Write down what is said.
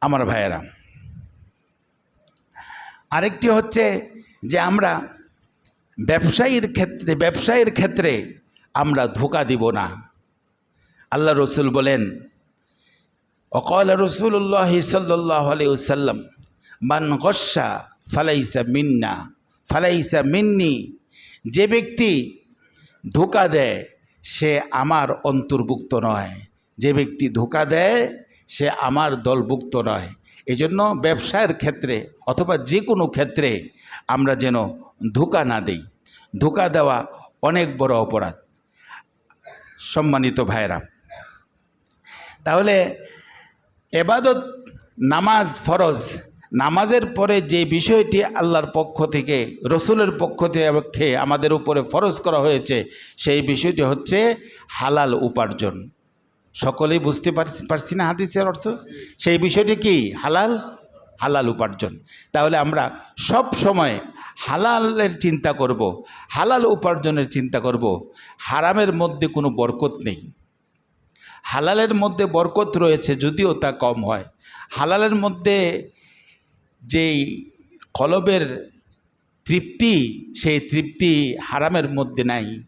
আমার ভাইয়েরা। আরেকটি হচ্ছে যে আমরা ব্যবসায়ীর ক্ষেত্রে ব্যবসায়ীর ক্ষেত্রে আমরা ধোকা দিব না। আল্লাহ রসুল বলেন, অকল রসুল্লাহ সাল্লাহ আলিয়াল্লাম মান গসা ফালাইসা মিন্না, ফালাইসা মিন্নি, যে ব্যক্তি ধোকা দেয়, সে আমার অন্তর্ভুক্ত নয়। যে ব্যক্তি ধোকা দেয় সে আমার দলভুক্ত নয়। এজন্য ব্যবসায়ের ক্ষেত্রে অথবা যে কোনো ক্ষেত্রে আমরা যেন ধোকা না দেই। ধোকা দেওয়া অনেক বড় অপরাধ। সম্মানিত ভাইরা তাহলে এবাদত, নামাজ ফরজ, নামাজের পরে যে বিষয়টি আল্লাহর পক্ষ থেকে, রসুলের পক্ষ থেকে আমাদের উপরে ফরজ করা হয়েছে, সেই বিষয়টি হচ্ছে হালাল উপার্জন। সকলেই বুঝতে পারছি পারছি না হাদিসের অর্থ? সেই বিষয়টি কি? হালাল? হালাল উপার্জন। তাহলে আমরা সব সময় হালালের চিন্তা করব, হালাল উপার্জনের চিন্তা করব, হারামের মধ্যে কোনো বরকত নেই। হালালের মধ্যে বরকত রয়েছে যদিও তা কম হয়। হালালের মধ্যে যেই কলবের তৃপ্তি, সেই তৃপ্তি হারামের মধ্যে নাই।